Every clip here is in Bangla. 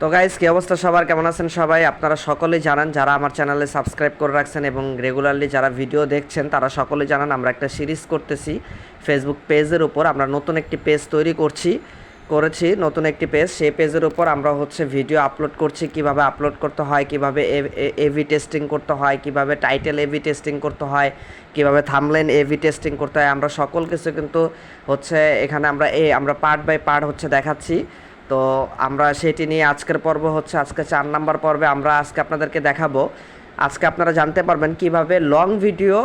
তো গাইজ কি অবস্থা সবার? কেমন আছেন সবাই? আপনারা সকলেই জানান, যারা আমার চ্যানেলে সাবস্ক্রাইব করে রাখছেন এবং রেগুলারলি যারা ভিডিও দেখছেন, তারা সকলেই জানান, আমরা একটা সিরিজ করতেছি। ফেসবুক পেজের উপর আমরা নতুন একটি পেজ তৈরি করছি, করেছি নতুন একটি পেজ সেই পেজের উপর আমরা হচ্ছে ভিডিও আপলোড করছি, কীভাবে আপলোড করতে হয়, কীভাবে এভি টেস্টিং করতে হয়, কীভাবে টাইটেল এভি টেস্টিং করতে হয়, কীভাবে থামলেন এভি টেস্টিং করতে হয়। আমরা সকল কিছু কিন্তু হচ্ছে এখানে আমরা এ আমরা পার্ট বাই পার্ট হচ্ছে দেখাচ্ছি। তো আমরা সেটি নিয়ে আজকের পর্ব হচ্ছে আজকে চার নাম্বার পর্বে। আমরা আজকে আপনাদেরকে দেখাবো। আজকে আপনারা জানতে পারবেন কীভাবে লং ভিডিও,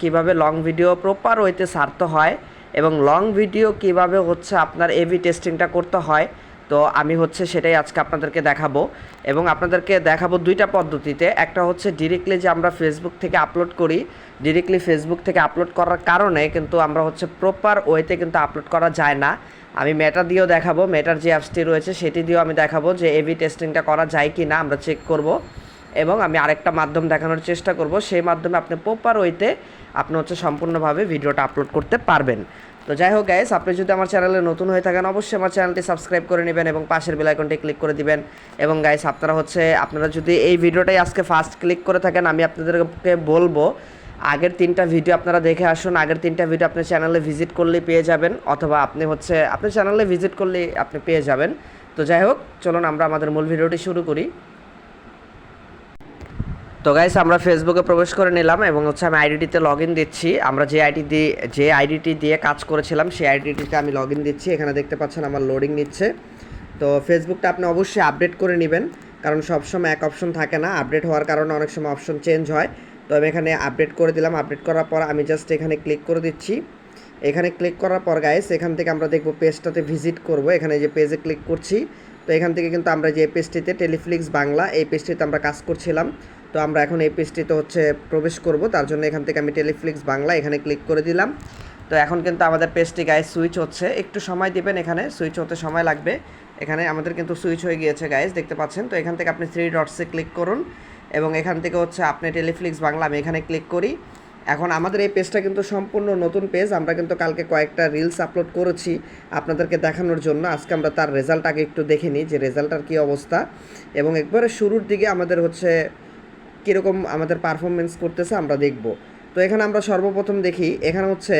কীভাবে লং ভিডিও প্রপার ওয়েতে সারতে হয় এবং লং ভিডিও কীভাবে হচ্ছে আপনার এভি টেস্টিংটা করতে হয়। তো আমি হচ্ছে সেটাই আজকে আপনাদেরকে দেখাবো এবং আপনাদেরকে দেখাবো দুইটা পদ্ধতিতে। একটা হচ্ছে ডিরেক্টলি যে আমরা ফেসবুক থেকে আপলোড করি ডিরেক্টলি ফেসবুক থেকে আপলোড করার কারণে কিন্তু আমরা হচ্ছে প্রপার ওয়েতে কিন্তু আপলোড করা যায় না। আমি মেটা দিয়েও দেখাবো মেটার যে অ্যাপসটি রয়েছে সেটি দিয়েও আমি দেখাবো যে এভি টেস্টিংটা করা যায় কি না আমরা চেক করব। এবং আমি আরেকটা মাধ্যম দেখানোর চেষ্টা করব, সেই মাধ্যমে আপনি প্রপার ওয়েতে আপনি হচ্ছে সম্পূর্ণভাবে ভিডিওটা আপলোড করতে পারবেন। তো যাই হোক গাইস আপনি যদি আমার চ্যানেলে নতুন হয়ে থাকেন, অবশ্যই আমার চ্যানেলটি সাবস্ক্রাইব করে নেবেন এবং পাশের বেল আইকনটি ক্লিক করে দিবেন। এবং গাইস আপনারা হচ্ছে, আপনারা যদি এই ভিডিওটাই আজকে ফার্স্ট ক্লিক করে থাকেন, আমি আপনাদেরকে বলব আগের তিনটা ভিডিও আপনারা দেখে আসুন। আগের তিনটা ভিডিও আপনার চ্যানেলে ভিজিট করলেই পেয়ে যাবেন, অথবা আপনি হচ্ছে আপনার চ্যানেলে ভিজিট করলেই আপনি পেয়ে যাবেন। তো যাই হোক, চলুন আমরা আমাদের মূল ভিডিওটি শুরু করি। তো গাইস আমরা ফেসবুকে প্রবেশ করে নিলাম এবং হচ্ছে আমি আইডিটিতে লগ ইন দিচ্ছি। আমরা যে আইডি দিয়ে যে আইডিটি দিয়ে কাজ করেছিলাম, সেই আইডিটিতে আমি লগ ইন দিচ্ছি। এখানে দেখতে পাচ্ছেন আমার লোডিং নিচ্ছে। তো ফেসবুকটা আপনি অবশ্যই আপডেট করে নেবেন, কারণ সবসময় এক অপশন থাকে না। আপডেট হওয়ার কারণে অনেক সময় অপশন চেঞ্জ হয়। তো আমি এখানে আপডেট করে দিলাম। আপডেট করার পর আমি জাস্ট এখানে ক্লিক করে দিচ্ছি। এখানে ক্লিক করার পর গাইস এখান থেকে আমরা দেখব পেজটাতে ভিজিট করব। এখানে যে পেজে ক্লিক করছি, তো এখান থেকে কিন্তু আমরা যে পেজটিতে টেলিফ্লিক্স বাংলা, এই পেজটিতে আমরা কাজ করছিলাম। তো আমরা এখন এই পেজটিতে হচ্ছে প্রবেশ করব। তার জন্য এখান থেকে আমি টেলিফ্লিক্স বাংলা এখানে ক্লিক করে দিলাম। তো এখন কিন্তু আমাদের পেজটি গাইস সুইচ হচ্ছে। একটু সময় দিবেন এখানে সুইচ হতে সময় লাগবে। এখানে আমাদের কিন্তু সুইচ হয়ে গিয়েছে গাইস দেখতে পাচ্ছেন? তো এখান থেকে আপনি থ্রি ডটসে ক্লিক করুন। এবং এখান থেকে হচ্ছে আপনি টেলিফ্লিক্স বাংলা আমি এখানে ক্লিক করি। এখন আমাদের এই পেজটা কিন্তু সম্পূর্ণ নতুন পেজ আমরা কিন্তু কালকে কয়েকটা রিলস আপলোড করেছি আপনাদেরকে দেখানোর জন্য। আজকে আমরা তার রেজাল্ট আগে একটু দেখে নিই যে রেজাল্টটার কী অবস্থা। এবং একবারে শুরুর দিকে আমাদের হচ্ছে কীরকম আমাদের পারফরমেন্স করতেছে আমরা দেখব। তো এখানে আমরা সর্বপ্রথম দেখি, এখানে হচ্ছে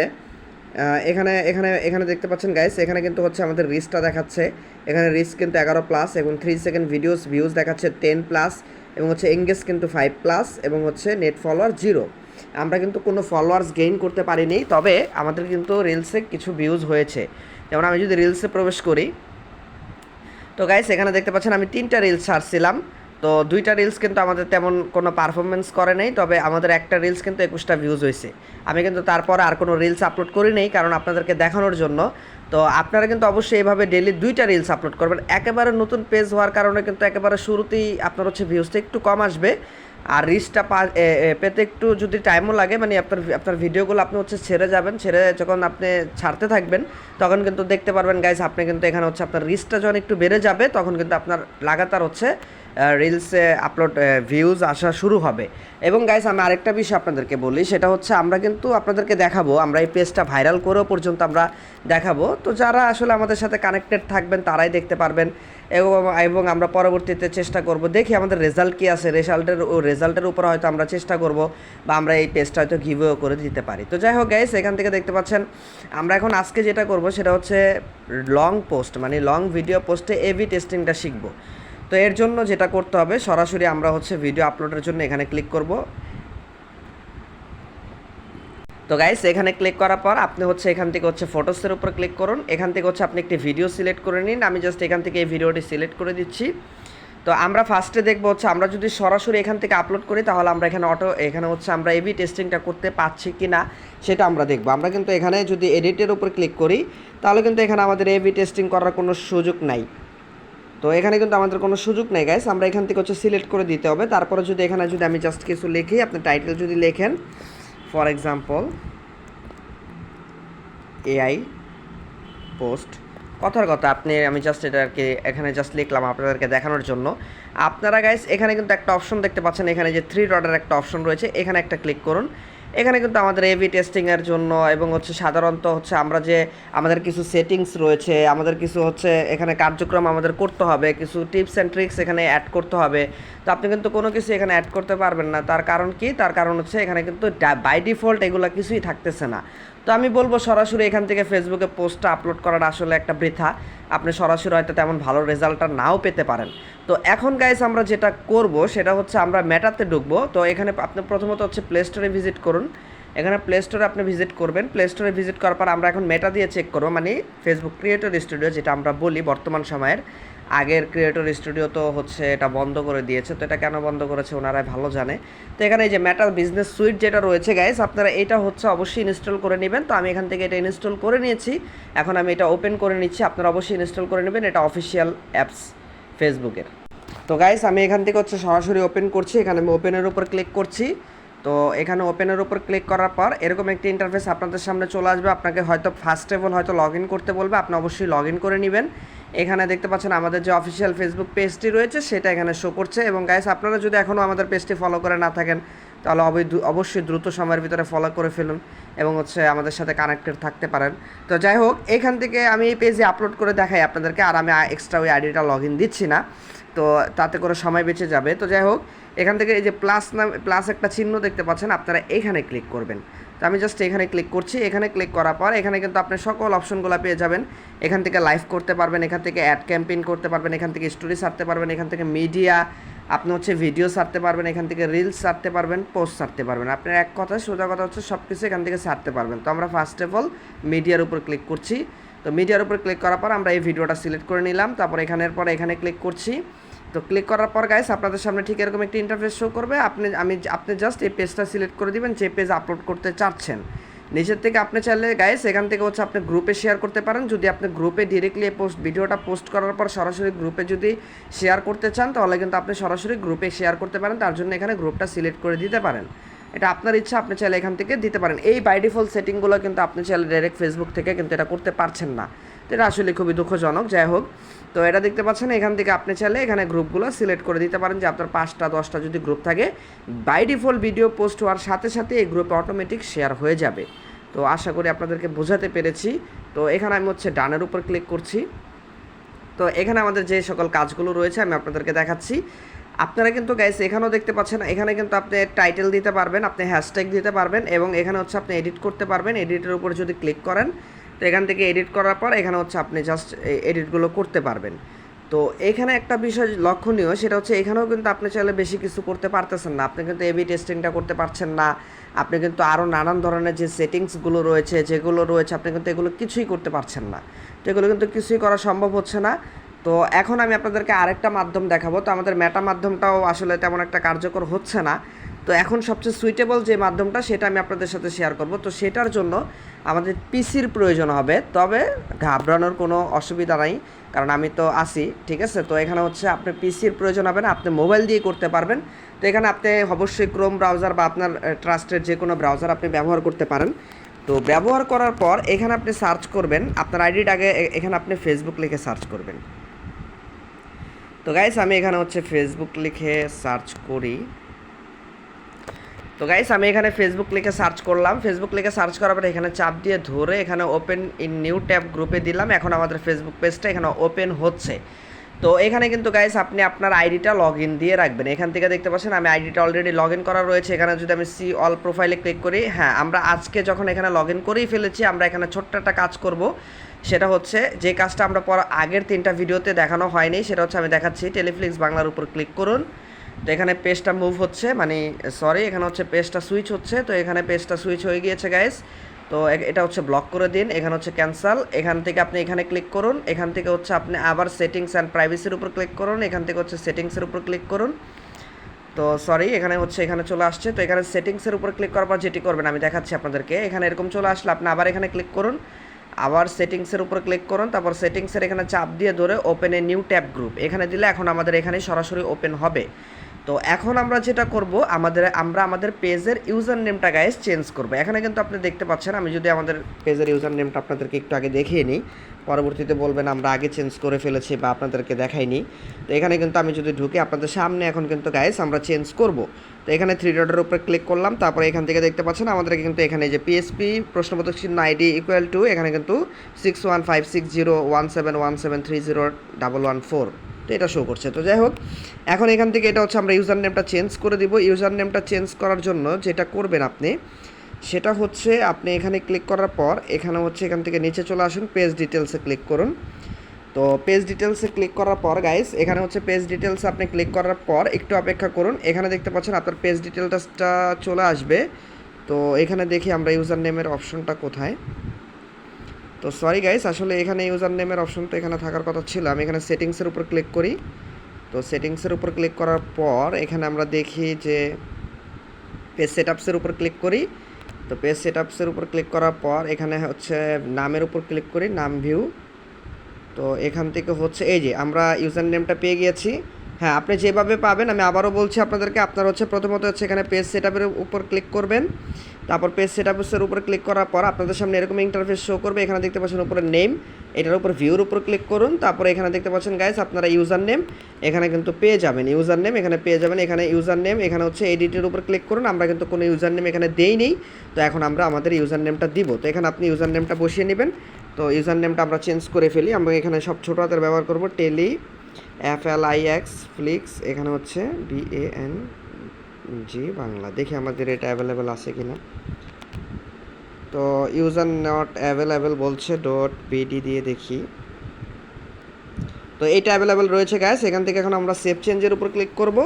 এখানে এখানে এখানে দেখতে পাচ্ছেন গাইস এখানে কিন্তু হচ্ছে আমাদের রিস্কটা দেখাচ্ছে। এখানে রিস্ক কিন্তু এগারো প্লাস এবং থ্রি সেকেন্ড ভিডিওস ভিউজ দেখাচ্ছে টেন প্লাস এবং হচ্ছে এঙ্গেজ কিন্তু ফাইভ প্লাস এবং হচ্ছে নেট ফলোয়ার জিরো আমরা কিন্তু কোনো ফলোয়ার্স গেইন করতে পারিনি, তবে আমাদের কিন্তু রিলসে কিছু ভিউজ হয়েছে। যেমন আমি যদি রিলসে প্রবেশ করি, তো গাইস এখানে দেখতে পাচ্ছেন আমি তিনটা রিলস ছাড়ছিলাম। তো দুইটা রিলস কিন্তু আমাদের তেমন কোনো পারফরমেন্স করে নেই, তবে আমাদের একটা রিলস কিন্তু একুশটা ভিউজ হয়েছে। আমি কিন্তু তারপর আর কোনো রিলস আপলোড করি নেই, কারণ আপনাদেরকে দেখানোর জন্য। তো আপনারা কিন্তু অবশ্যই এভাবে ডেলি দুইটা রিলস আপলোড করবেন। একেবারে নতুন পেজ হওয়ার কারণে কিন্তু একেবারে শুরুতেই আপনার হচ্ছে ভিউজটা একটু কম আসবে। আর রিচটা পেতে একটু যদি টাইমও লাগে মানে আপনার আপনার ভিডিওগুলো আপনি হচ্ছে ছেড়ে যাবেন, ছেড়ে যখন আপনি ছাড়তে থাকবেন, তখন কিন্তু দেখতে পারবেন গাইজ আপনি কিন্তু এখানে হচ্ছে আপনার রিচটা যখন একটু বেড়ে যাবে, তখন কিন্তু আপনার লাগাতার হচ্ছে রিলসে আপলোড ভিউজ আসা শুরু হবে। এবং গাইস আমি আরেকটা বিষয় আপনাদেরকে বলি, সেটা হচ্ছে আমরা কিন্তু আপনাদেরকে দেখাবো, আমরা এই পেজটা ভাইরাল করেও পর্যন্ত আমরা দেখাবো। তো যারা আসলে আমাদের সাথে কানেক্টেড থাকবেন, তারাই দেখতে পারবেন। এবং এবং আমরা পরবর্তীতে চেষ্টা করব, দেখি আমাদের রেজাল্ট কী আছে রেজাল্টের রেজাল্টের উপর হয়তো আমরা চেষ্টা করব, বা আমরা এই পেজটা হয়তো গিভও করে দিতে পারি। তো যাই হোক গাইস এখান থেকে দেখতে পাচ্ছেন, আমরা এখন আজকে যেটা করব, সেটা হচ্ছে লং পোস্ট মানে লং ভিডিও পোস্টে এভি টেস্টিংটা শিখব। তো এর জন্য যেটা করতে হবে, সরাসরি আমরা হচ্ছে ভিডিও আপলোডের জন্য এখানে ক্লিক করব। তো গাইস এখানে ক্লিক করার পর আপনি হচ্ছে এখান থেকে হচ্ছে ফটোসের উপর ক্লিক করুন। এখান থেকে হচ্ছে আপনি একটি ভিডিও সিলেক্ট করে নিন। আমি জাস্ট এখান থেকে এই ভিডিওটি সিলেক্ট করে দিচ্ছি। তো আমরা ফার্স্টে দেখব হচ্ছে আমরা যদি সরাসরি এখান থেকে আপলোড করি, তাহলে আমরা এখানে অটো এখানে হচ্ছে আমরা এবি টেস্টিংটা করতে পারছি কি না সেটা আমরা দেখব। আমরা কিন্তু এখানে যদি এডিটের উপর ক্লিক করি, তাহলে কিন্তু এখানে আমাদের এবি টেস্টিং করার কোনো সুযোগ নাই। তো এখানে কিন্তু আমাদের কোনো সুযোগ নেই গাইস আমরা এখান থেকে হচ্ছে সিলেক্ট করে দিতে হবে। তারপরে যদি এখানে যদি আমি জাস্ট কিছু লিখি, আপনি টাইটেল যদি লেখেন ফর এক্সাম্পল এআই পোস্ট কথার কথা, আপনি, আমি জাস্ট এটা আর কি এখানে জাস্ট লিখলাম আপনাদেরকে দেখানোর জন্য। আপনারা গাইস এখানে কিন্তু একটা অপশন দেখতে পাচ্ছেন। এখানে যে থ্রি ডটের একটা অপশন রয়েছে, এখানে একটা ক্লিক করুন। এখানে কিন্তু আমাদের এভি টেস্টিংয়ের জন্য এবং হচ্ছে সাধারণত হচ্ছে আমরা যে আমাদের কিছু সেটিংস রয়েছে, আমাদের কিছু হচ্ছে এখানে কার্যক্রম আমাদের করতে হবে, কিছু টিপস অ্যান্ড ট্রিক্স এখানে অ্যাড করতে হবে। তো আপনি কিন্তু কোনো কিছু এখানে অ্যাড করতে পারবেন না। তার কারণ কি? তার কারণ হচ্ছে এখানে কিন্তু বাই ডিফল্ট এগুলো কিছুই থাকতেছে না। তো আমি বলব সরাসরি এখান থেকে ফেসবুকে পোস্টটা আপলোড করাটা আসলে একটা বৃথা। আপনি সরাসরি হয়তো তেমন ভালো রেজাল্টটা নাও পেতে পারেন। তো এখন গাইস আমরা যেটা করব, সেটা হচ্ছে আমরা মেটাতে ঢুকবো। তো এখানে আপনি প্রথমত হচ্ছে প্লে স্টোরে ভিজিট করুন। এখানে প্লে স্টোরে আপনি ভিজিট করবেন। প্লে স্টোরে ভিজিট করার পর আমরা এখন মেটা দিয়ে চেক করব। মানে ফেসবুক ক্রিয়েটর স্টুডিও যেটা আমরা বলি বর্তমান সময়ের। আগের ক্রিয়েটর স্টুডিও তো হচ্ছে এটা বন্ধ করে দিয়েছে, তো এটা কেন বন্ধ করেছে ওনারাই ভালো জানে। তো এখানে এই যে মেটাল বিজনেস সুইট যেটা রয়েছে গাইস আপনারা এটা হচ্ছে অবশ্যই ইনস্টল করে নেবেন। তো আমি এখান থেকে এটা ইনস্টল করে নিয়েছি। এখন আমি এটা ওপেন করে নিচ্ছি, আপনারা অবশ্যই ইনস্টল করে নেবেন এটা অফিসিয়াল অ্যাপস ফেসবুকের তো গাইস আমি এখান থেকে হচ্ছে সরাসরি ওপেন করছি, এখানে আমি ওপেনের উপর ক্লিক করছি। তো এখানে ওপেনের উপর ক্লিক করার পর এরকম একটি ইন্টারফেস আপনাদের সামনে চলে আসবে। আপনাকে হয়তো ফার্স্ট হয়তো লগ ইন করতে বলবে, আপনি অবশ্যই লগ ইন করে নেবেন। এখানে দেখতে পাচ্ছেন আমাদের যে অফিসিয়াল ফেসবুক পেজটি রয়েছে, সেটা এখানে শো করছে। এবং গাইস আপনারা যদি এখনও আমাদের পেজটি ফলো করে না থাকেন, তাহলে অবৈ- অবশ্যই দ্রুত সময়ের ভিতরে ফলো করে ফেলুন এবং হচ্ছে আমাদের সাথে কানেক্টেড থাকতে পারেন। তো যাই হোক, এখান থেকে আমি এই পেজে আপলোড করে দেখাই আপনাদেরকে, আর আমি এক্সট্রা ওই আইডিটা লগ ইন দিচ্ছি না। তো তাতে করে সময় বেঁচে যাবে। তো যাই হোক, এখান থেকে এই যে প্লাস নাম প্লাস একটা চিহ্ন দেখতে পাচ্ছেন, আপনারা এখানে ক্লিক করবেন। তো আমি জাস্ট এখানে ক্লিক করছি। এখানে ক্লিক করার পর এখানে কিন্তু আপনি সকল অপশনগুলো পেয়ে যাবেন। এখান থেকে লাইভ করতে পারবেন, এখান থেকে অ্যাড ক্যাম্পেইন করতে পারবেন, এখান থেকে স্টোরি ছাড়তে পারবেন, এখান থেকে মিডিয়া আপনি হচ্ছে ভিডিও ছাড়তে পারবেন, এখান থেকে রিলস ছাড়তে পারবেন পোস্ট ছাড়তে পারবেন। আপনার এক কথা, সোজা কথা হচ্ছে সব কিছু এখান থেকে ছাড়তে পারবেন। তো আমরা ফার্স্ট অফ অল মিডিয়ার উপর ক্লিক করছি। তো মিডিয়ার উপর ক্লিক করার পর আমরা এই ভিডিওটা সিলেক্ট করে নিলাম। তারপর এখানের পর এখানে ক্লিক করছি। তো ক্লিক করার পর গাইস আপনাদের সামনে ঠিক এরকম একটি ইন্টারফেস শো করবে। আপনি, আমি আপনি জাস্ট এই পেজটা সিলেক্ট করে দিবেন, যে পেজ আপলোড করতে চাচ্ছেন। নিচের থেকে আপনি চাইলে গাইস এখান থেকে হচ্ছে আপনি গ্রুপে শেয়ার করতে পারেন। যদি আপনি গ্রুপে ডিরেক্টলি পোস্ট ভিডিওটা পোস্ট করার পর সরাসরি গ্রুপে যদি শেয়ার করতে চান, তাহলে কিন্তু আপনি সরাসরি গ্রুপে শেয়ার করতে পারেন। তার জন্য এখানে গ্রুপটা সিলেক্ট করে দিতে পারেন। এটা আপনার ইচ্ছা, আপনি চাইলে এখান থেকে দিতে পারেন। এই বাই ডিফল্ট সেটিংগুলো কিন্তু আপনি চাইলে ডাইরেক্ট ফেসবুক থেকে কিন্তু এটা করতে পারছেন না। তো এটা আসলে খুবই দুঃখজনক। যাই হোক তো এটা দেখতে পাচ্ছেন, এখান থেকে আপনি চাইলে এখানে গ্রুপগুলো সিলেক্ট করে দিতে পারেন যে আপনার পাঁচটা, দশটা যদি গ্রুপ থাকে। বাই ডিফল্ট ভিডিও পোস্ট হওয়ার সাথে সাথে এই গ্রুপে অটোমেটিক শেয়ার হয়ে যাবে। তো আশা করি আপনাদেরকে বোঝাতে পেরেছি। তো এখানে আমি হচ্ছে ডানের উপর ক্লিক করছি। তো এখানে আমাদের যে সকল কাজগুলো রয়েছে আমি আপনাদেরকে দেখাচ্ছি। আপনারা কিন্তু গাইস এখানেও দেখতে পাচ্ছেন, এখানে কিন্তু আপনি টাইটেল দিতে পারবেন, আপনি হ্যাশট্যাগ দিতে পারবেন এবং এখানে হচ্ছে আপনি এডিট করতে পারবেন। এডিটের উপর যদি ক্লিক করেন এখান থেকে এডিট করার পর এখানে হচ্ছে আপনি জাস্ট এডিটগুলো করতে পারবেন। তো এখানে একটা বিষয় লক্ষণীয়, সেটা হচ্ছে এখানেও কিন্তু আপনি চাইলে বেশি কিছু করতে পারতেছেন না। আপনি কিন্তু এবি টেস্টিংটা করতে পারছেন না। আপনি কিন্তু আরও নানান ধরনের যে সেটিংসগুলো রয়েছে, যেগুলো রয়েছে, আপনি কিন্তু এগুলো কিছুই করতে পারছেন না। তো এগুলো কিন্তু কিছুই করা সম্ভব হচ্ছে না। তো এখন আমি আপনাদেরকে আরেকটা মাধ্যম দেখাবো। তো আমাদের মেটা মাধ্যমটাও আসলে তেমন একটা কার্যকর হচ্ছে না। তো এখন সবচেয়ে সুইটেবল যে মাধ্যমটা সেটা আমি আপনাদের সাথে শেয়ার করব। তো সেটার জন্য আমাদের পিসির প্রয়োজন হবে। তবে ঘাবড়ানোর কোনো অসুবিধা নাই, কারণ আমি তো আসি ঠিক আছে? তো এখানে হচ্ছে আপনি পিসির প্রয়োজন হবে না, আপনি মোবাইল দিয়ে করতে পারবেন। তো এখানে আপনি অবশ্যই ক্রোম ব্রাউজার বা আপনার ট্রাস্টের যে কোনো ব্রাউজার আপনি ব্যবহার করতে পারেন। তো ব্যবহার করার পর এখানে আপনি সার্চ করবেন, আপনার আইডির আগে এখানে আপনি ফেসবুক লিখে সার্চ করবেন। তো গাইস আমি এখানে হচ্ছে ফেসবুক লিখে সার্চ করি। তো গাইস আমি এখানে ফেসবুক লিখে সার্চ করলাম। ফেসবুক লিখে সার্চ করার পরে এখানে চাপ দিয়ে ধরে এখানে ওপেন ইন নিউ ট্যাব গ্রুপে দিলাম। এখন আমাদের ফেসবুক পেজটা এখানে ওপেন হচ্ছে। তো এখানে কিন্তু গাইস আপনি আপনার আইডিটা লগ ইন দিয়ে রাখবেন। এখান থেকে দেখতে পাচ্ছেন আমি আইডিটা অলরেডি লগ ইন করা রয়েছে। এখানে যদি আমি সি অল প্রোফাইলে ক্লিক করি হ্যাঁ আমরা আজকে যখন এখানে লগ ইন করেই ফেলেছি, আমরা এখানে ছোট্ট একটা কাজ করব। সেটা হচ্ছে যে কাজটা আমরা পর আগের তিনটা ভিডিওতে দেখানো হয়নি, সেটা হচ্ছে আমি দেখাচ্ছি। টেলিফ্লিক্স বাংলার উপর ক্লিক করুন। তো এখানে পেজটা মুভ হচ্ছে মানে সরি এখানে হচ্ছে পেজটা সুইচ হচ্ছে, তো এখানে পেজটা সুইচ হয়ে গিয়েছে গাইস তো এটা হচ্ছে ব্লক করে দিন, এখানে হচ্ছে ক্যান্সেল এখান থেকে আপনি এখানে ক্লিক করুন, এখান থেকে হচ্ছে আপনি আবার সেটিংস অ্যান্ড প্রাইভেসির উপর ক্লিক করুন, এখান থেকে হচ্ছে সেটিংসের উপর ক্লিক করুন। তো সরি এখানে হচ্ছে, এখানে চলে আসছে, তো এখানে সেটিংসের উপর ক্লিক করার পর যেটি করবেন, আমি দেখাচ্ছি আপনাদেরকে, এখানে এরকম চলে আসলে আপনি আবার এখানে ক্লিক করুন, আবার সেটিংসের উপর ক্লিক করুন, তারপর সেটিংসের এখানে চাপ দিয়ে ধরে ওপেন নিউ ট্যাব গ্রুপ এখানে দিলে এখন আমাদের এখানে সরাসরি ওপেন হবে। তো এখন আমরা যেটা করব, আমাদের, আমরা আমাদের পেজের ইউজার নেমটা গাইস চেঞ্জ করব। এখানে কিন্তু আপনি দেখতে পাচ্ছেন, আমি যদি আমাদের পেজের ইউজার নেমটা আপনাদেরকে একটু আগে দেখিয়ে নিই। পরবর্তীতে বলবেন, আমরা আগে চেঞ্জ করে ফেলেছি বা আপনাদেরকে দেখাইনি তো এখানে কিন্তু আমি যদি ঢুকি, আপনাদের সামনে এখন কিন্তু গাইস আমরা চেঞ্জ করব। তো এখানে থ্রি ডটের উপরে ক্লিক করলাম, তারপরে এখান থেকে দেখতে পাচ্ছেন, আমাদেরকে কিন্তু এখানে যে পিএসপি প্রশ্নবোধক চিহ্ন আইডি ইকুয়াল টু এখানে কিন্তু six one five six zero one seven one seven three zero double one four তো এটা শো করছে। তো যাই হোক, এখন এখান থেকে এটা হচ্ছে আমরা ইউজার নেমটা চেঞ্জ করে দিব। ইউজার নেমটা চেঞ্জ করার জন্য যেটা করবেন আপনি, সেটা হচ্ছে আপনি এখানে ক্লিক করার পর এখানে হচ্ছে এখান থেকে নিচে চলে আসুন পেজ ডিটেলসে ক্লিক করুন। তো পেজ ডিটেলসে ক্লিক করার পর গাইস এখানে হচ্ছে পেজ ডিটেলসে আপনি ক্লিক করার পর একটু অপেক্ষা করুন। এখানে দেখতে পাচ্ছেন আপনার পেজ ডিটেলসটা চলে আসবে। তো এখানে দেখি আমরা ইউজার নেমের অপশনটা কোথায়। তো সরি গাইস আসলে এখানে ইউজার নেমের অপশন তো এখানে থাকার কথা ছিল। আমি এখানে সেটিংসের উপর ক্লিক করি। তো সেটিংসের উপর ক্লিক করার পর এখানে আমরা দেখি যে পেজ সেটআপসের উপর ক্লিক করি। তো পেজ সেটআপসের উপর ক্লিক করার পর এখানে হচ্ছে নামের উপর ক্লিক করি, নাম ভিউ তো এখান থেকে হচ্ছে, এই যে আমরা ইউজার নেমটা পেয়ে গিয়েছি। হ্যাঁ আপনি যেভাবে পাবেন, আমি আবারও বলছি আপনাদেরকে, আপনার হচ্ছে প্রথমত হচ্ছে এখানে পেজ সেটআপের উপর ক্লিক করবেন। তারপর পেজ সেটআপসের উপর ক্লিক করার পর আপনাদের সামনে এরকম ইন্টারফেস শো করবে। এখানে দেখতে পাচ্ছেন উপরে নেম এটার উপর ভিউর উপর ক্লিক করুন। তারপরে এখানে দেখতে পাচ্ছেন গাইস আপনারা ইউজার নেম এখানে কিন্তু পেয়ে যাবেন। ইউজার নেম এখানে পেয়ে যাবেন। এখানে ইউজার নেম এখানে হচ্ছে এডিটের উপর ক্লিক করুন। আমরা কিন্তু কোনো ইউজার নেম এখানে দেই নেই। তো এখন আমরা আমাদের ইউজার নেমটা দিব। তো এখানে আপনি ইউজার নেমটা বসিয়ে নেবেন। তো ইউজার নেমটা আমরা চেঞ্জ করে ফেলি। আমরা এখানে সব ছোটো হাতের ব্যবহার করব। Tele F L I X flix এখানে হচ্ছে B A N G, Bangla. দেখি আমাদের এটা অ্যাভেলেবেল আছে কিনা। তো ইউজার নট অ্যাভেলেবেল বলছে ডট বিডি দিয়ে দেখি। তো এইটা অ্যাভেলেবেল রয়েছে গ্যাস এখান থেকে এখন আমরা সেভ চেঞ্জের উপর ক্লিক করব।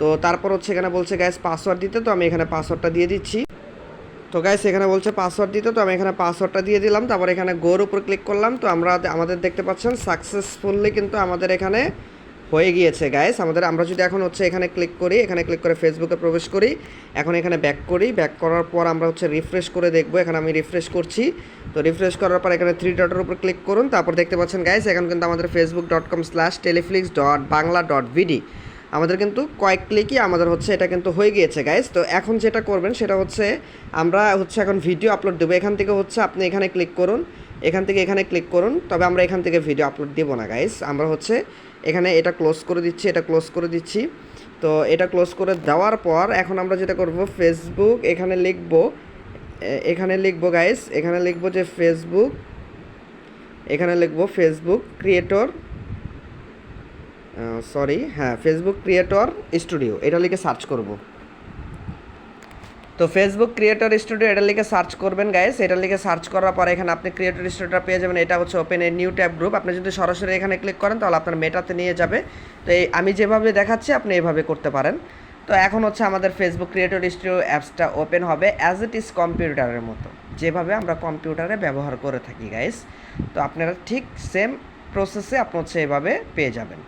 তো তারপর হচ্ছে এখানে বলছে গ্যাস পাসওয়ার্ড দিতে, তো আমি এখানে পাসওয়ার্ডটা দিয়ে দিচ্ছি। তো গাইস এখানে বলছে পাসওয়ার্ড দিতে, তো আমি এখানে পাসওয়ার্ডটা দিয়ে দিলাম। তারপর এখানে গোর উপর ক্লিক করলাম। তো আমরা আমাদের দেখতে পাচ্ছেন সাকসেসফুললি কিন্তু আমাদের এখানে হয়ে গিয়েছে গাইস আমাদের আমরা যদি এখন হচ্ছে এখানে ক্লিক করি, এখানে ক্লিক করে ফেসবুকে প্রবেশ করি, এখন এখানে ব্যাক করি। ব্যাক করার পর আমরা হচ্ছে রিফ্রেশ করে দেখব। এখানে আমি রিফ্রেশ করছি। তো রিফ্রেশ করার পর এখানে থ্রি ডটের উপর ক্লিক করুন। তারপর দেখতে পাচ্ছেন গাইস এখন কিন্তু আমাদের Facebook dot com slash Teleflix dot Bangla dot BD আমাদের কিন্তু কয়েক ক্লিকই আমাদের হচ্ছে এটা কিন্তু হয়ে গিয়েছে গাইস তো এখন যেটা করবেন, সেটা হচ্ছে আমরা হচ্ছে এখন ভিডিও আপলোড দেবো। এখান থেকে হচ্ছে আপনি এখানে ক্লিক করুন। এখান থেকে এখানে ক্লিক করুন। তবে আমরা এখান থেকে ভিডিও আপলোড দেবো না গাইস আমরা হচ্ছে এখানে এটা ক্লোজ করে দিচ্ছি, এটা ক্লোজ করে দিচ্ছি। তো এটা ক্লোজ করে দেওয়ার পর এখন আমরা যেটা করব ফেসবুক এখানে লিখব এখানে লিখব গাইস এখানে লিখব যে ফেসবুক এখানে লিখব ফেসবুক ক্রিয়েটর সরি হ্যাঁ ফেসবুক ক্রিয়েটর স্টুডিও এটা লিখে সার্চ করব। তো ফেসবুক ক্রিয়েটর স্টুডিও এটা লিখে সার্চ করবেন গাইস এটা লিখে সার্চ করার পর এখানে আপনি ক্রিয়েটর স্টুডিওটা পেয়ে যাবেন। এটা হচ্ছে open a new tab group আপনি যদি সরাসরি এখানে ক্লিক করেন, তাহলে আপনার মেটাতে নিয়ে যাবে। তো এই আমি যেভাবে দেখাচ্ছি, আপনি এভাবে করতে পারেন। তো এখন হচ্ছে আমাদের ফেসবুক ক্রিয়েটর স্টুডিও অ্যাপসটা ওপেন হবে অ্যাজ ইট ইজ কম্পিউটারের মতো। যেভাবে আমরা কম্পিউটারে ব্যবহার করে থাকি গাইস তো আপনারা ঠিক সেম প্রসেসে আপনি হচ্ছে এভাবে পেয়ে যাবেন।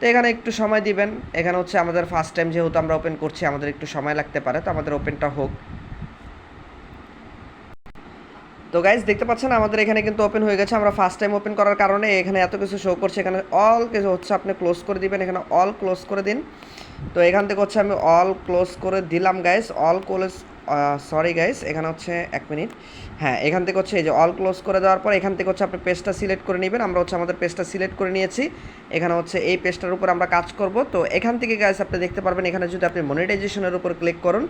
তো এখানে একটু সময় দিবেন। এখানে হচ্ছে আমাদের ফার্স্ট টাইম যেহেতু আমরা ওপেন করছি, আমাদের একটু সময় লাগতে পারে, তো আমাদের ওপেনটা হোক। তো গাইজ দেখতে পাচ্ছেন আমাদের এখানে কিন্তু ওপেন হয়ে গেছে। আমরা ফার্স্ট টাইম ওপেন করার কারণে এখানে এত কিছু শো করছে। এখানে অল কিছু হচ্ছে আপনি ক্লোজ করে দিবেন। এখানে অল ক্লোজ করে দিন। তো এখান থেকে হচ্ছে আমি অল ক্লোজ করে দিলাম guys all close sorry guys এখানে হচ্ছে এক মিনিট। হ্যাঁ এখান থেকে হচ্ছে এই যে অল ক্লোজ করে দেওয়ার পর এখান থেকে হচ্ছে আপনি পেজটা সিলেক্ট করে নেবেন। আমরা হচ্ছে আমাদের পেজটা সিলেক্ট করে নিয়েছি। এখানে হচ্ছে এই পেজটার উপর আমরা কাজ করব। তো এখান থেকে গাইস আপনি দেখতে পারবেন, এখানে যদি আপনি মনিটাইজেশনের উপর ক্লিক করুন,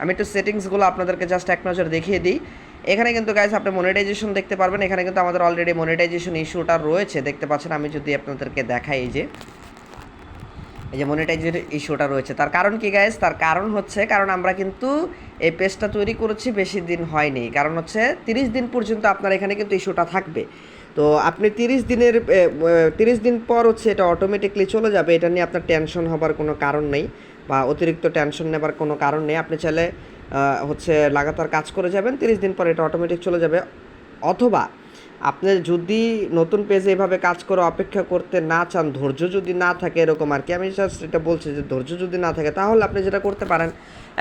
আমি একটু সেটিংসগুলো আপনাদেরকে জাস্ট এক নজর দেখিয়ে দিই। এখানে কিন্তু গাইস আপনি মনিটাইজেশন দেখতে পারবেন। এখানে কিন্তু আমাদের অলরেডি মনিটাইজেশন ইস্যুটা রয়েছে। দেখতে পাচ্ছেন, আমি যদি আপনাদেরকে দেখাই এই যে। এই যে মনিটাইজের ইস্যুটা রয়েছে, তার কারণ কি গাইস তার কারণ হচ্ছে, কারণ আমরা কিন্তু এই পেজটা তৈরি করেছি বেশি দিন হয়নি। কারণ হচ্ছে তিরিশ দিন পর্যন্ত আপনার এখানে কিন্তু ইস্যুটা থাকবে। তো আপনি তিরিশ দিনের তিরিশ দিন পর হচ্ছে এটা অটোমেটিকলি চলে যাবে। এটা নিয়ে আপনার টেনশন হবার কোনো কারণ নেই বা অতিরিক্ত টেনশন নেবার কোনো কারণ নেই। আপনি চাইলে হচ্ছে লাগাতার কাজ করে যাবেন, তিরিশ দিন পর এটা অটোমেটিক চলে যাবে। অথবা আপনি যদি নতুন পেজে এভাবে কাজ করে অপেক্ষা করতে না চান, ধৈর্য যদি না থাকে এরকম আর কি, আমি জাস্ট এটা বলছি যে ধৈর্য যদি না থাকে, তাহলে আপনি যেটা করতে পারেন,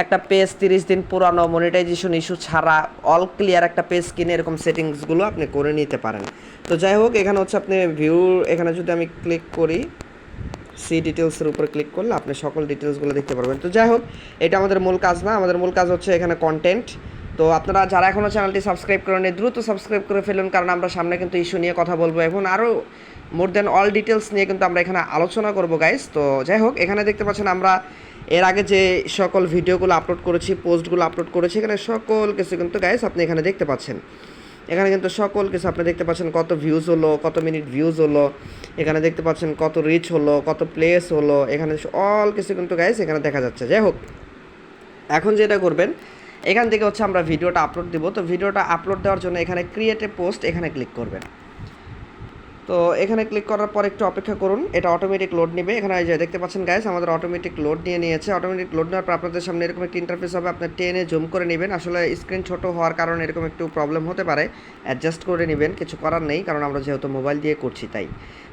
একটা পেজ তিরিশ দিন পুরানো মনিটাইজেশন ইস্যু ছাড়া অল ক্লিয়ার একটা পেজ কিনে এরকম সেটিংসগুলো আপনি করে নিতে পারেন। তো যাই হোক, এখানে হচ্ছে আপনি ভিউ এখানে যদি আমি ক্লিক করি সি ডিটেলসের উপর ক্লিক করলে আপনি সকল ডিটেলসগুলো দেখতে পারবেন। তো যাই হোক, এটা আমাদের মূল কাজ না, আমাদের মূল কাজ হচ্ছে এখানে কন্টেন্ট তো আপনারা যারা এখনও চ্যানেলটি সাবস্ক্রাইব করেন দ্রুত সাবস্ক্রাইব করে ফেলুন, কারণ আমরা সামনে কিন্তু ইস্যু নিয়ে কথা বলব এখন আরও মোর দেন অল ডিটেলস নিয়ে কিন্তু আমরা এখানে আলোচনা করব গাইস তো যাই হোক, এখানে দেখতে পাচ্ছেন আমরা এর আগে যে সকল ভিডিওগুলো আপলোড করেছি পোস্টগুলো আপলোড করেছি, এখানে সকল কিছু কিন্তু গাইস আপনি এখানে দেখতে পাচ্ছেন। এখানে কিন্তু সকল কিছু আপনি দেখতে পাচ্ছেন, কত ভিউজ হলো, কত মিনিট ভিউজ হলো, এখানে দেখতে পাচ্ছেন কত রিচ হলো, কত প্লেস হলো, এখানে অল কিছু কিন্তু গাইস এখানে দেখা যাচ্ছে। যাই হোক, এখন যেটা করবেন এখান থেকে হচ্ছে আমরা ভিডিওটা আপলোড দেবো। তো ভিডিওটা আপলোড দেওয়ার জন্য এখানে ক্রিয়েট পোস্ট এখানে ক্লিক করবেন। তো এখানে ক্লিক করার পর একটু অপেক্ষা করুন, এটা অটোমেটিক লোড নেবে। এখানে এই যে দেখতে পাচ্ছেন গাইস আমাদের অটোমেটিক লোড নিয়ে নিয়েছে। অটোমেটিক লোড নেওয়ার পর আপনাদের সামনে এরকম একটা ইন্টারফেস হবে আপনার টেনে জুম করে নেবেন। আসলে স্ক্রিন ছোট হওয়ার কারণে এরকম একটু প্রবলেম হতে পারে। অ্যাডজাস্ট করে নেবেন, কিছু করার নেই, কারণ আমরা যেহেতু মোবাইল দিয়ে করছি তাই।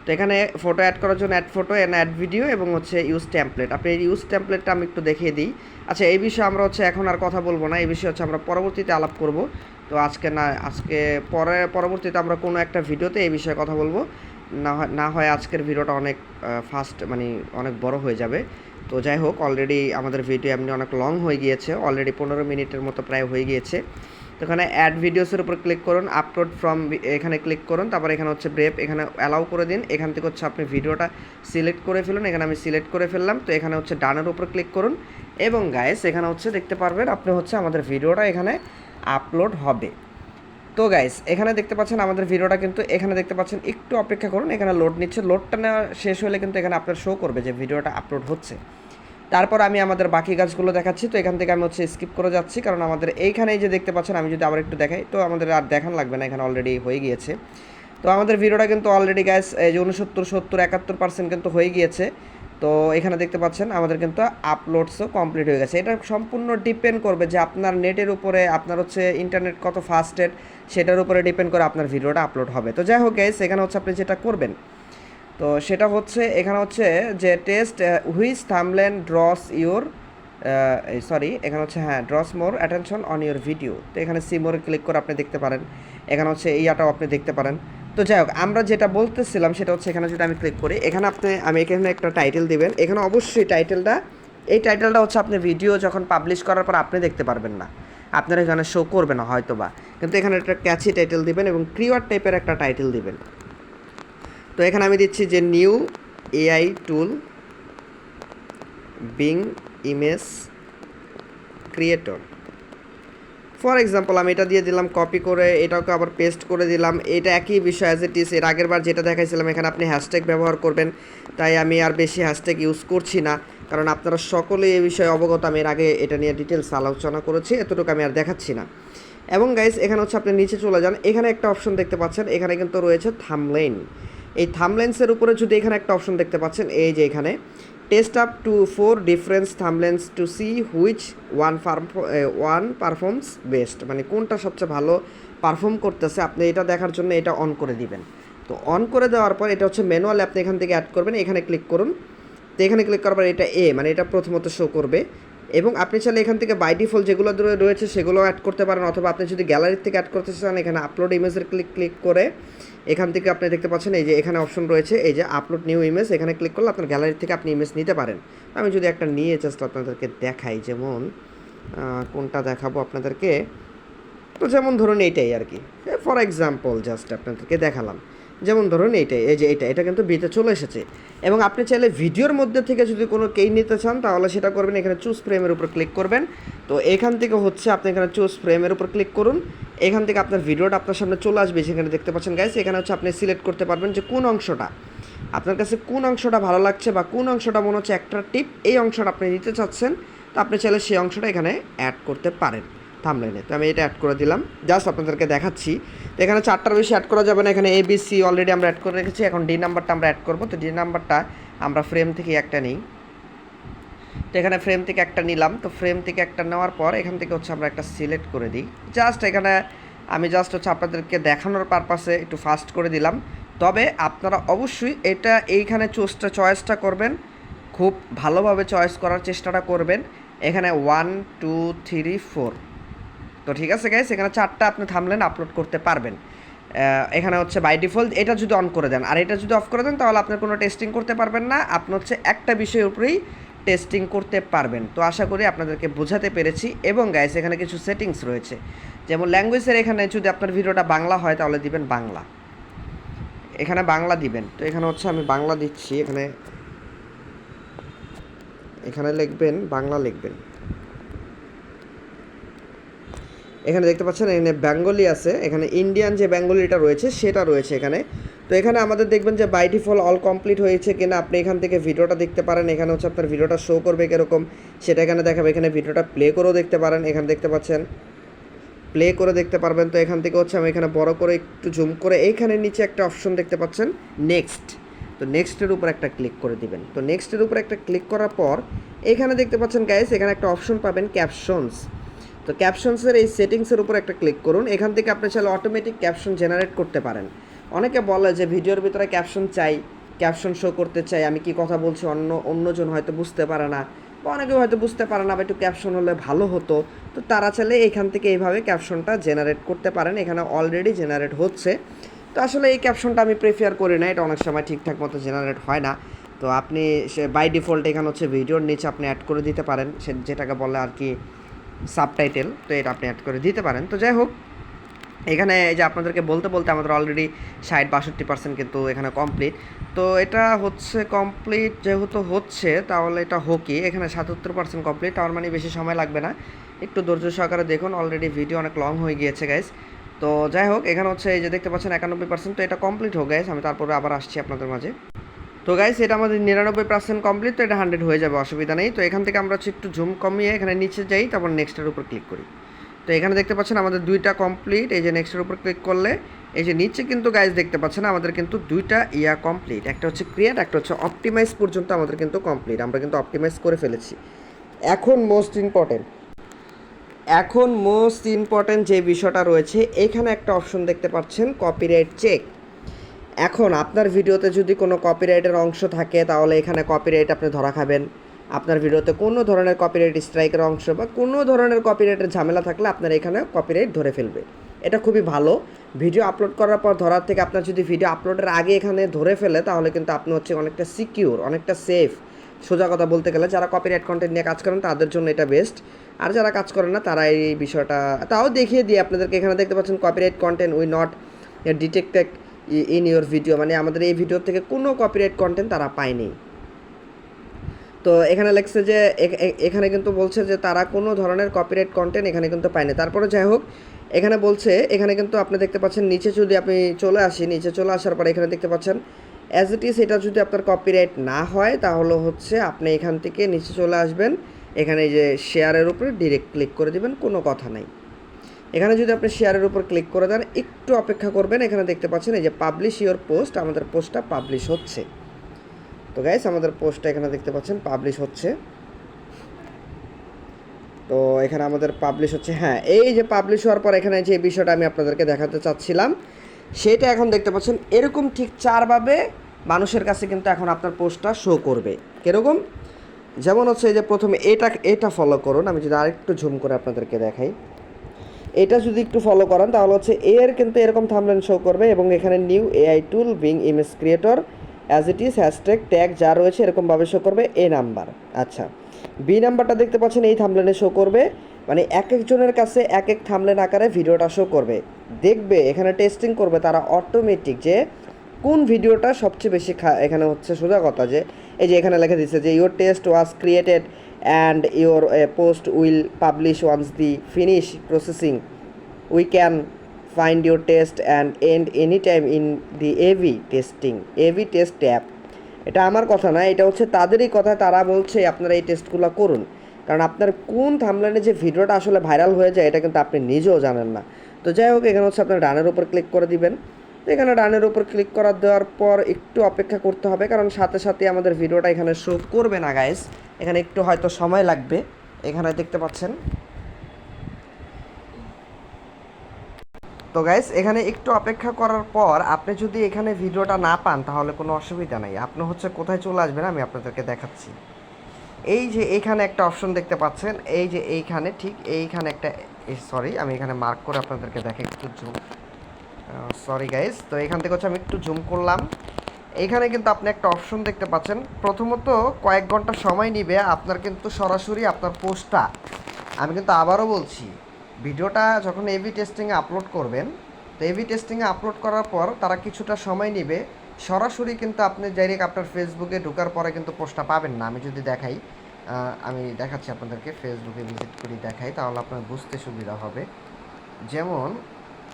তো এখানে ফটো অ্যাড করার জন্য add photo and add video এবং হচ্ছে ইউজ ট্যাম্পলেট আপনি এই ইউজ ট্যাম্পলেটটা আমি একটু দেখিয়ে দিই। আচ্ছা এই বিষয়ে আমরা হচ্ছে এখন আর কথা বলব না, এই বিষয়ে হচ্ছে আমরা পরবর্তীতে আলাপ করব। তো আজকে না, আজকে পরে, পরবর্তীতে আমরা কোনো একটা ভিডিওতে এই বিষয়ে কথা বলব। না হয় না হয় আজকের ভিডিওটা অনেক ফাস্ট মানে অনেক বড় হয়ে যাবে। তো যাই হোক অলরেডি আমাদের ভিডিও এমনি অনেক লং হয়ে গিয়েছে অলরেডি পনেরো মিনিটের মতো প্রায় হয়ে গিয়েছে। তো এখানে অ্যাড ভিডিওসের উপর ক্লিক করুন আপলোড ফ্রম এখানে ক্লিক করুন, তারপর এখানে হচ্ছে ব্রেপ এখানে অ্যালাউ করে দিন। এখান থেকে হচ্ছে আপনি ভিডিওটা সিলেক্ট করে ফেলুন, এখানে আমি সিলেক্ট করে ফেললাম। তো এখানে হচ্ছে ডানের উপর ক্লিক করুন। এবং গাইস এখানে হচ্ছে দেখতে পারবেন, আপনি হচ্ছে আমাদের ভিডিওটা এখানে আপলোড হবে। তো গাইস এখানে দেখতে পাচ্ছেন আমাদের ভিডিওটা কিন্তু এখানে দেখতে পাচ্ছেন, একটু অপেক্ষা করুন, এখানে লোড নিচ্ছে। লোডটা নেওয়া শেষ হলে কিন্তু এখানে আপনার শো করবে যে ভিডিওটা আপলোড হচ্ছে। তারপর আমি আমাদের বাকি গাছগুলো দেখাচ্ছি, তো এখান থেকে আমি হচ্ছে স্কিপ করে যাচ্ছি, কারণ আমাদের এইখানেই যে দেখতে পাচ্ছেন, আমি যদি আবার একটু দেখাই, তো আমাদের আর দেখান লাগবে না, এখানে অলরেডি হয়ে গিয়েছে। তো আমাদের ভিডিওটা কিন্তু অলরেডি গ্যাস এই যে উনসত্তর সত্তর, একাত্তর পার্সেন্ট কিন্তু হয়ে গিয়েছে। তো এখানে দেখতে পাচ্ছেন আমাদের কিন্তু আপলোডসও কমপ্লিট হয়ে গেছে। এটা সম্পূর্ণ ডিপেন্ড করবে যে আপনার নেটের উপরে আপনার হচ্ছে ইন্টারনেট কত ফাস্টেড সেটার উপরে ডিপেন্ড করে আপনার ভিডিওটা আপলোড হবে। তো যাই হোক গাইস এখানে হচ্ছে আপনি যেটা করবেন, তো সেটা হচ্ছে এখানে হচ্ছে যে test which thumbnail draws your sorry এখানে হচ্ছে হ্যাঁ draws more attention on your video তো এখানে সি মোরে ক্লিক করে আপনি দেখতে পারেন। এখানে হচ্ছে ইয়াটাও আপনি দেখতে পারেন। তো যাই হোক, আমরা যেটা বলতেছিলাম সেটা হচ্ছে এখানে যদি আমি ক্লিক করি, এখানে আপনি, আমি এখানে একটা টাইটেল দিবেন। এখানে অবশ্যই টাইটেলটা এই টাইটেলটা হচ্ছে আপনি ভিডিও যখন পাবলিশ করার পর আপনি দেখতে পারবেন না। আপনারা এখানে শো করবে না হয়তো বা কিন্তু এখানে একটা ক্যাচি টাইটেল দিবেন এবং ক্রিওয়ার টাইপের একটা টাইটেল দিবেন। তো এখানে আমি দিচ্ছি যে new AI tool Bing image creator for example আমি এটা দিয়ে দিলাম কপি করে, এটাকে আবার পেস্ট করে দিলাম। এটা একই বিষয় অ্যাজ ইট ইস এর আগের বার যেটা দেখাইছিলাম, এখানে আপনি হ্যাশট্যাগ ব্যবহার করবেন। তাই আমি আর বেশি হ্যাশট্যাগ ইউজ করছি না, কারণ আপনারা সকলেই এই বিষয়ে অবগত। আমি এর আগে এটা নিয়ে ডিটেলস আলোচনা করেছি, এতটুকু আমি আর দেখাচ্ছি না। এবং গাইস এখানে হচ্ছে আপনি নিচে চলে যান। এখানে একটা অপশন দেখতে পাচ্ছেন, এখানে কিন্তু রয়েছে থামলেন এই থামলেন্সের উপরে যদি এখানে একটা অপশন দেখতে পাচ্ছেন, এই যে এখানে test up to four difference thumbnails to see which one one performs best মানে কোনটা সবচেয়ে ভালো পারফর্ম করতেছে, আপনি এটা দেখার জন্য এটা অন করে দিবেন। তো অন করে দেওয়ার পর এটা হচ্ছে ম্যানুয়ালি আপনি এখান থেকে অ্যাড করবেন, এখানে ক্লিক করুন। তো এখানে ক্লিক করার পর এটা এ মানে এটা প্রথমত শো করবে। এবং আপনি চাইলে এখান থেকে বাই ডিফল্ট যেগুলো রয়েছে সেগুলো অ্যাড করতে পারেন, অথবা আপনি যদি গ্যালারির থেকে অ্যাড করতে চান, এখানে আপলোড ইমেজের ক্লিক ক্লিক করে এখান থেকে আপনি দেখতে পাচ্ছেন, এই যে এখানে অপশন রয়েছে, এই যে আপলোড নিউ ইমেজ এখানে ক্লিক করলে আপনার গ্যালারি থেকে আপনি ইমেজ নিতে পারেন। আমি যদি একটা নিয়ে জাস্ট আপনাদেরকে দেখাই, যেমন কোনটা দেখাবো আপনাদেরকে? তো যেমন ধরুন এইটাই আর কি। ফর এক্সাম্পল জাস্ট আপনাদেরকে দেখালাম। যেমন ধরুন এইটাই, এই যে এটা এটা কিন্তু বিতে চলে এসেছে। এবং আপনি চাইলে ভিডিওর মধ্যে থেকে যদি কোনো কেই নিতে চান, তাহলে সেটা করবেন এখানে চুজ ফ্রেমের উপর ক্লিক করবেন। তো এখান থেকে হচ্ছে আপনি এখানে চুজ ফ্রেমের উপর ক্লিক করুন। এখান থেকে আপনার ভিডিওটা আপনার সামনে চলে আসবে, সেখানে দেখতে পাচ্ছেন গাইস এখানে হচ্ছে আপনি সিলেক্ট করতে পারবেন যে কোন অংশটা। আপনার কাছে কোন অংশটা ভালো লাগছে বা কোন অংশটা মনে হচ্ছে টিপ এই অংশটা আপনি নিতে চাচ্ছেন, তো আপনি চাইলে সেই অংশটা এখানে অ্যাড করতে পারেন। থামলাইনে তো আমি এটা অ্যাড করে দিলাম। জাস্ট আপনাদেরকে দেখাচ্ছি। তো এখানে চারটার বেশি অ্যাড করা যাবে না। এখানে এ বি অলরেডি আমরা অ্যাড করে রেখেছি। এখন ডি নাম্বারটা আমরা অ্যাড করব। তো ডি নাম্বারটা আমরা ফ্রেম থেকে একটা নিই। তো এখানে ফ্রেম থেকে একটা নিলাম। তো ফ্রেম থেকে একটা নেওয়ার পর এখান থেকে হচ্ছে আমরা একটা সিলেক্ট করে দিই। জাস্ট এখানে আমি জাস্ট হচ্ছে আপনাদেরকে দেখানোর পারপাসে একটু ফাস্ট করে দিলাম। তবে আপনারা অবশ্যই এটা এইখানে চুজটা চয়েসটা করবেন। খুব ভালোভাবে চয়েস করার চেষ্টাটা করবেন। এখানে ওয়ান টু থ্রি ফোর তো ঠিক আছে গাইস এখানে চারটা আপনি থামলেন আপলোড করতে পারবেন। এখানে হচ্ছে বাই ডিফল্ট এটা যদি অন করে দেন, আর এটা যদি অফ করে দেন, তাহলে আপনার কোনো টেস্টিং করতে পারবেন না, আপনি হচ্ছে একটা বিষয়ের উপরেই টেস্টিং করতে পারবেন। তো আশা করি আপনাদেরকে বোঝাতে পেরেছি। এবং গাইস এখানে কিছু সেটিংস রয়েছে। যেমন ল্যাঙ্গুয়েজের এখানে যদি আপনার ভিডিওটা বাংলা হয়, তাহলে দিবেন বাংলা। এখানে বাংলা দিবেন। তো এখানে হচ্ছে আমি বাংলা দিচ্ছি, এখানে এখানে লিখবেন, বাংলা লিখবেন। এখানে দেখতে পাচ্ছেন, এখানে বেঙ্গলি আছে। এখানে ইন্ডিয়ান যে বেঙ্গলিটা রয়েছে, সেটা রয়েছে এখানে। তো এখানে আমাদের দেখবেন যে বাই ডিফল্ট অল কমপ্লিট হয়েছে কিনা, আপনি এখান থেকে ভিডিওটা দেখতে পারেন। এখানে হচ্ছে আপনার ভিডিওটা শো করবে কীরকম, সেটা এখানে দেখাবে। এখানে ভিডিওটা প্লে করেও দেখতে পারেন। এখানে দেখতে পাচ্ছেন প্লে করে দেখতে পারবেন। তো এখান থেকে হচ্ছে আমি এখানে বড় করে একটু জুম করে এইখানে নিচে একটা অপশন দেখতে পাচ্ছেন নেক্সট তো নেক্সটের উপর একটা ক্লিক করে দিবেন। তো নেক্সটের উপর একটা ক্লিক করার পর, এখানে দেখতে পাচ্ছেন গাইস এখানে একটা অপশন পাবেন ক্যাপশনস তো ক্যাপশনসের এই সেটিংসের উপর একটা ক্লিক করুন। এখান থেকে আপনি চাইলে অটোমেটিক ক্যাপশন জেনারেট করতে পারেন। অনেকে বলে যে ভিডিওর ভিতরে ক্যাপশন চাই ক্যাপশন শো করতে চাই, আমি কি কথা বলছি অন্য, অন্যজন হয়তো বুঝতে পারে না। বা অনেকে হয়তো বুঝতে পারে না বা একটু ক্যাপশন হলে ভালো হতো। তো তারা চাইলে এখান থেকে এইভাবে ক্যাপশনটা জেনারেট করতে পারেন। এখানে অলরেডি জেনারেট হচ্ছে। তো আসলে এই ক্যাপশনটা আমি প্রেফার করি না। এটা অনেক সময় ঠিকঠাক মতো জেনারেট হয় না। তো আপনি বাই ডিফল্ট এখানে হচ্ছে ভিডিওর নিচে আপনি অ্যাড করে দিতে পারেন। সে যেটাকে বলে আর কি সাবটাইটেল, তো এটা আপনি অ্যাড করে দিতে পারেন। তো যাই হোক, এখানে এই যে আপনাদেরকে বলতে বলতে আমাদের অলরেডি ষাট, বাষট্টি পার্সেন্ট কিন্তু এখানে কমপ্লিট তো এটা হচ্ছে কমপ্লিট যেহেতু হচ্ছে, তাহলে এটা হোকই এখানে সাতাত্তর পার্সেন্ট কমপ্লিট তার মানে বেশি সময় লাগবে না। একটু ধৈর্য সহকারে দেখুন অলরেডি ভিডিও অনেক লং হয়ে গিয়েছে গাইস তো যাই হোক, এখানে হচ্ছে এই যে দেখতে পাচ্ছেন একানব্বই পার্সেন্ট তো এটা কমপ্লিট হোক গাইস আমি তারপরে আবার আসছি আপনাদের মাঝে। তো গাইস এটা আমাদের নিরানব্বই পার্সেন্ট কমপ্লিট তো এটা হান্ড্রেড হয়ে যাবে, অসুবিধা নেই। তো এখান থেকে আমরা হচ্ছে একটু জুম কমিয়ে এখানে নিচে যাই, তারপর নেক্সটের উপর ক্লিক করি। তো এখানে দেখতে পাচ্ছেন আমাদের দুইটা কমপ্লিট এই যে নেক্সটের উপর ক্লিক করলে, এই যে নিচে কিন্তু গাইজ দেখতে পাচ্ছেন আমাদের কিন্তু দুইটা ইয়া কমপ্লিট একটা হচ্ছে ক্রিয়েট একটা হচ্ছে অপটিমাইজ পর্যন্ত আমাদের কিন্তু কমপ্লিট আমরা কিন্তু অপটিমাইজ করে ফেলেছি। এখন মোস্ট ইম্পর্টেন্ট এখন মোস্ট ইম্পর্টেন্ট যে বিষয়টা রয়েছে, এখানে একটা অপশন দেখতে পাচ্ছেন কপিরাইট চেক এখন আপনার ভিডিওতে যদি কোনো কপিরাইটের অংশ থাকে, তাহলে এখানে কপিরাইট আপনি ধরা খাবেন। আপনার ভিডিওতে কোনো ধরনের কপিরাইট স্ট্রাইকের অংশ বা কোনো ধরনের কপিরাইটের ঝামেলা থাকলে আপনার এখানে কপিরাইট ধরে ফেলবে। এটা খুবই ভালো। ভিডিও আপলোড করার পর ধরার থেকে আপনার যদি ভিডিও আপলোডের আগে এখানে ধরে ফেলে, তাহলে কিন্তু আপনি হচ্ছে অনেকটা সিকিউর অনেকটা সেফ সোজা কথা বলতে গেলে, যারা কপিরাইট কন্টেন্ট নিয়ে কাজ করেন, তাদের জন্য এটা বেস্ট আর যারা কাজ করেন না, তারা এই বিষয়টা, তাও দেখিয়ে দিয়ে আপনাদেরকে এখানে দেখতে পাচ্ছেন copyright content we not detected in your video মানে আমাদের এই ভিডিও থেকে কোনো কপিরাইট কন্টেন্ট তারা পায়নি। তো এখানে লেখছে যে এখানে কিন্তু বলছে যে তারা কোনো ধরনের কপিরাইট কন্টেন্ট এখানে কিন্তু পায়নি। তারপরে যাই হোক, এখানে বলছে, এখানে কিন্তু আপনি দেখতে পাচ্ছেন, নিচে যদি আপনি চলে আসি, নিচে চলে আসার পরে এখানে দেখতে পাচ্ছেন অ্যাজ ইট ইজ এটা যদি আপনার কপিরাইট না হয়, তাহলে হচ্ছে আপনি এখান থেকে নিচে চলে আসবেন। এখানে যে শেয়ারের উপরে ডিরেক্ট ক্লিক করে দিবেন, কোনো কথা নাই। এখানে যদি আপনি শেয়ারের উপর ক্লিক করে দেন, একটু অপেক্ষা করবেন। এখানে দেখতে পাচ্ছেন এই যে পাবলিশ ইওর পোস্ট আমাদের পোস্টটা পাবলিশ হচ্ছে। তো গাইস আমাদের পোস্টটা এখানে দেখতে পাচ্ছেন পাবলিশ হচ্ছে। তো এখানে আমাদের পাবলিশ হচ্ছে হ্যাঁ এই যে পাবলিশ হওয়ার পর এখানে যে বিষয়টা আমি আপনাদেরকে দেখাতে চাচ্ছিলাম, সেটা এখন দেখতে পাচ্ছেন, এরকম ঠিক চারভাবে মানুষের কাছে কিন্তু এখন আপনার পোস্টটা শো করবে। কীরকম? যেমন হচ্ছে যে প্রথমে এটা এটা ফলো করুন। আমি যদি আরেকটু ঝুম করে আপনাদেরকে দেখাই। এটা যদি একটু ফলো করেন, তাহলে হচ্ছে এর কিন্তু এরকম থামলেন শো করবে এবং এখানে new AI tool Bing image creator as it is hashtag tag যা রয়েছে এরকমভাবে শো করবে এ নাম্বার আচ্ছা বি নাম্বারটা দেখতে পাচ্ছেন, এই থামলেনে শো করবে। মানে এক একজনের কাছে এক এক থামলেন আকারে ভিডিওটা শো করবে। দেখবে, এখানে টেস্টিং করবে তারা অটোমেটিক যে কোন ভিডিওটা সবচেয়ে বেশি খা এখানে হচ্ছে সোজা কথা যে, এই যে এখানে লেখা দিচ্ছে যে your test was created and your post will publish once the finish processing we can find your test and end any time in the A B testing A B test app এটা আমার কথা না, এটা হচ্ছে তাদেরই কথা, তারা বলছে আপনারা এই টেস্টগুলো করুন। কারণ আপনার কোন থামলাইনে যে ভিডিওটা আসলে ভাইরাল হয়ে যায়, এটা কিন্তু আপনি নিজেও জানেন না। তো যাই হোক, এখানে হচ্ছে আপনার ডানের উপর ক্লিক করে দিবেন। তো এখানে ডানের উপর ক্লিক করা দেওয়ার পর একটু অপেক্ষা করতে হবে, কারণ সাথে সাথে আমাদের ভিডিওটা এখানে শো করবে না গাইস এখানে একটু হয়তো সময় লাগবে। এখানে দেখতে পাচ্ছেন। তো গাইস এখানে একটু অপেক্ষা করার পর আপনি যদি এখানে ভিডিওটা না পান, তাহলে কোনো অসুবিধা নেই। আপনি হচ্ছে কোথায় চলে আসবেন আমি আপনাদেরকে দেখাচ্ছি। এই যে এইখানে একটা অপশন দেখতে পাচ্ছেন। এই যে এইখানে, ঠিক এইখানে একটা সরি আমি এখানে মার্ক করে আপনাদেরকে দেখে একটু সরি গাইস তো এখান থেকে হচ্ছে আমি একটু জুম করলাম। এখানে কিন্তু আপনি একটা অপশন দেখতে পাচ্ছেন। প্রথমত কয়েক ঘণ্টা সময় নিবে আপনার কিন্তু সরাসরি আপনার পোস্টটা আমি কিন্তু আবারও বলছি, ভিডিওটা যখন এবি টেস্টিংয়ে আপলোড করবেন, তো এবি টেস্টিংয়ে আপলোড করার পর তারা কিছুটা সময় নেবে। সরাসরি কিন্তু আপনি ডাইরেক্ট আপনার ফেসবুকে ঢোকার পরে কিন্তু পোস্টটা পাবেন না। আমি যদি দেখাই আমি দেখাচ্ছি আপনাদেরকে। ফেসবুকে ভিজিট করি, দেখাই, তাহলে আপনার বুঝতে সুবিধা হবে। যেমন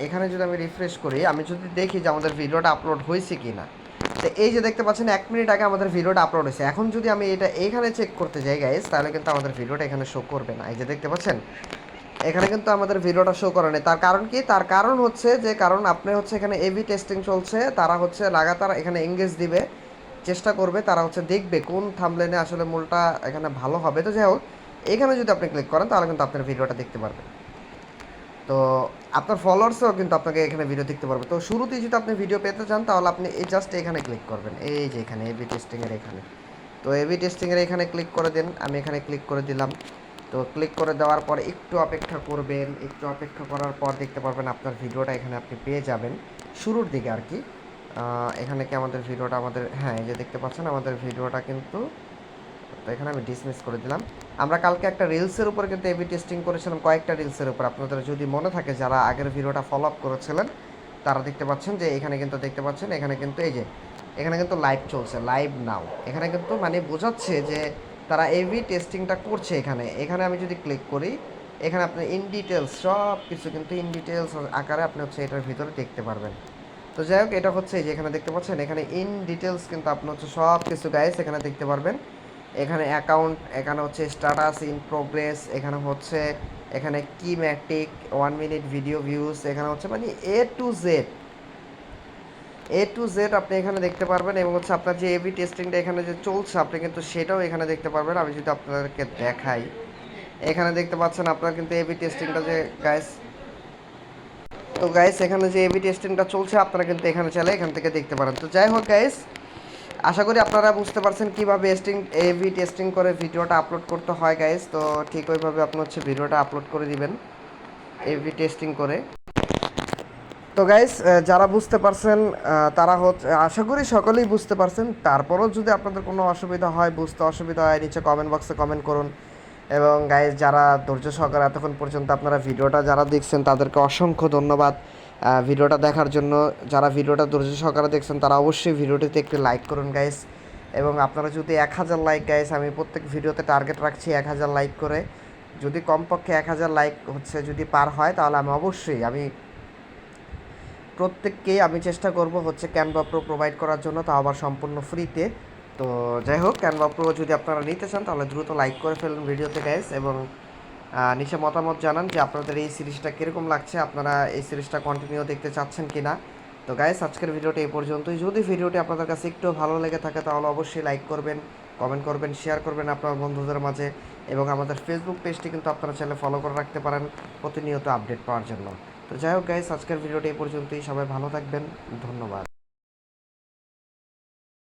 এখানে যদি আমি রিফ্রেশ করি, আমি যদি দেখি যে আমাদের ভিডিওটা আপলোড হয়েছে কি না তো এই যে দেখতে পাচ্ছেন, এক মিনিট আগে আমাদের ভিডিওটা আপলোড হয়েছে। এখন যদি আমি এটা এখানে চেক করতে যাই গাইস তাহলে কিন্তু আমাদের ভিডিওটা এখানে শো করবে না। এই যে দেখতে পাচ্ছেন, এখানে কিন্তু আমাদের ভিডিওটা শো করে তার কারণ কি? তার কারণ হচ্ছে যে, কারণ আপনি হচ্ছে এখানে এবি টেস্টিং চলছে, তারা হচ্ছে লাগাতার এখানে এঙ্গেজ দিবে, চেষ্টা করবে, তারা হচ্ছে দেখবে কোন থামলেনে আসলে মূলটা এখানে ভালো হবে। তো যাই হোক, এখানে যদি আপনি ক্লিক করেন, তাহলে কিন্তু আপনার ভিডিওটা দেখতে পারবেন। তো আপনার ফলোয়ার্সও কিন্তু আপনাকে এখানে ভিডিও দেখতে পারবে। তো শুরুতেই যদি আপনি ভিডিও পেতে চান, তাহলে আপনি এই জাস্ট এখানে ক্লিক করবেন। এই যে এখানে এবি টেস্টিংয়ের এখানে। তো এবি টেস্টিংয়ের এখানে ক্লিক করে দিন। আমি এখানে ক্লিক করে দিলাম। তো ক্লিক করে দেওয়ার পর একটু অপেক্ষা করবেন। একটু অপেক্ষা করার পর দেখতে পারবেন আপনার ভিডিওটা এখানে আপনি পেয়ে যাবেন। শুরুর দিকে আর কি। এখানে কি আমাদের ভিডিওটা আমাদের হ্যাঁ এই যে দেখতে পাচ্ছেন, আমাদের ভিডিওটা কিন্তু, তো এখানে আমি ডিসমিস করে দিলাম। আমরা কালকে একটা রিলসের উপর কিন্তু এবি টেস্টিং করেছিলাম, কয়েকটা রিলসের উপর। আপনাদের যদি মনে থাকে যারা আগের ভিডিওটা ফলো আপ করেছিলেন, তারা দেখতে পাচ্ছেন যে এখানে কিন্তু দেখতে পাচ্ছেন, এখানে কিন্তু এই যে, এখানে কিন্তু লাইভ চলছে লাইভ নাও এখানে কিন্তু মানে বোঝাচ্ছে যে তারা এবি টেস্টিংটা করছে এখানে। এখানে আমি যদি ক্লিক করি, এখানে আপনি ইন ডিটেলস সব কিছু কিন্তু ইন ডিটেলস আকারে আপনি হচ্ছে এটার ভিতরে দেখতে পারবেন। তো যাই হোক, এটা হচ্ছে এই যে, এখানে দেখতে পাচ্ছেন, এখানে ইন ডিটেলস কিন্তু আপনি হচ্ছে সব কিছু গাইস এখানে দেখতে পারবেন। এখানে অ্যাকাউন্ট এখানে হচ্ছে স্ট্যাটাস ইন প্রোগ্রেস এখানে হচ্ছে, এখানে কি ম্যাটিক ওয়ান মিনিট ভিডিও ভিউজ এখানে হচ্ছে মানে A to Z A to Z আপনি এখানে দেখতে পারবেন এবং হচ্ছে আপনার যে এবি টেস্টিংটা এখানে যে চলছে, আপনি কিন্তু সেটাও এখানে দেখতে পারবেন। আমি যদি আপনাদেরকে দেখাই, এখানে দেখতে পাচ্ছেন আপনার কিন্তু এবি টেস্টিংটা যে গাইস তো গাইস এখানে যে এবি টেস্টিংটা চলছে, আপনারা কিন্তু এখানে চাইলে এখান থেকে দেখতে পারেন। তো যাই হোক গাইস আশা করি আপনারা বুঝতে পারছেন কীভাবে টেস্টিং এবি টেস্টিং করে ভিডিওটা আপলোড করতে হয় গাইস তো ঠিক ওইভাবে আপনি হচ্ছে ভিডিওটা আপলোড করে দিবেন এবি টেস্টিং করে। তো গাইস যারা বুঝতে পারছেন তারা হচ্ছে, আশা করি সকলেই বুঝতে পারছেন। তারপরও যদি আপনাদের কোনো অসুবিধা হয়, বুঝতে অসুবিধা হয়, নিচে কমেন্ট বক্সে কমেন্ট করুন। এবং গাইস যারা ধৈর্য সহকারে এতক্ষণ পর্যন্ত আপনারা ভিডিওটা যারা দেখছেন, তাদেরকে অসংখ্য ধন্যবাদ। ভিডিওটা দেখার জন্য যারা ভিডিওটা ধৈর্য সহকারে দেখছেন, তারা অবশ্যই ভিডিওটিতে একটি লাইক করুন গাইস এবং আপনারা যদি এক হাজার লাইক গাইস আমি প্রত্যেক ভিডিওতে টার্গেট রাখছি এক হাজার লাইক করে। যদি কমপক্ষে এক হাজার লাইক হচ্ছে যদি পার হয়, তাহলে আমি অবশ্যই, আমি প্রত্যেককেই আমি চেষ্টা করব হচ্ছে ক্যানভা প্রো প্রোভাইড করার জন্য, তাও আবার সম্পূর্ণ ফ্রিতে তো যাই হোক ক্যানভা প্রো যদি আপনারা নিতে চান, তাহলে দ্রুত লাইক করে ফেলুন ভিডিওতে গাইস এবং নিচে মতামত জানান যে আপনাদের এই সিরিজটা কীরকম লাগছে, আপনারা এই সিরিজটা কন্টিনিউ দেখতে চাচ্ছেন কি না তো গাইস আজকের ভিডিওটা এই পর্যন্তই। যদি ভিডিওটি আপনাদের কাছে একটু ভালো লেগে থাকে, তাহলে অবশ্যই লাইক করবেন কমেন্ট করবেন শেয়ার করবেন আপনার বন্ধুদের মাঝে এবং আমাদের ফেসবুক পেজটি কিন্তু আপনারা চাইলে ফলো করে রাখতে পারেন, প্রতিনিয়ত আপডেট পাওয়ার জন্য। তো যাই হোক গাইস আজকের ভিডিওটি এই পর্যন্তই। সবাই ভালো থাকবেন। ধন্যবাদ।